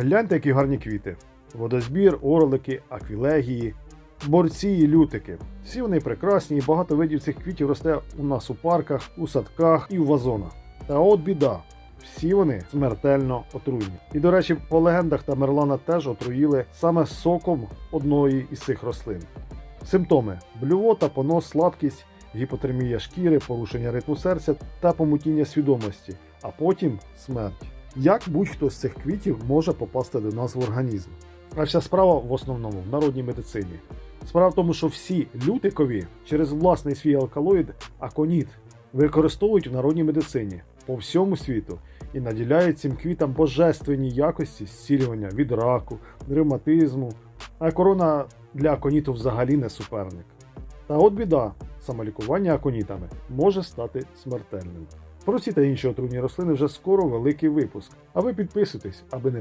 Гляньте, які гарні квіти. Водозбір, орлики, аквілегії, борці і лютики. Всі вони прекрасні, і багато видів цих квітів росте у нас у парках, у садках і в вазонах. Та от біда. Всі вони смертельно отруйні. І, до речі, по легендах Тамерлана теж отруїли саме соком одної із цих рослин. Симптоми: блювота, понос, слабкість, гіпотермія шкіри, порушення ритму серця та помутіння свідомості, а потім смерть. Як будь-хто з цих квітів може попасти до нас в організм? А вся справа в основному в народній медицині. Справа в тому, що всі лютикові через власний свій алкалоїд аконіт використовують в народній медицині по всьому світу і наділяють цим квітам божественні якості зцілювання від раку, ревматизму, а корона для аконіту взагалі не суперник. Та от біда, самолікування аконітами може стати смертельним. Про ці та інші отруйні рослини вже скоро великий випуск. А ви підписуйтесь, аби не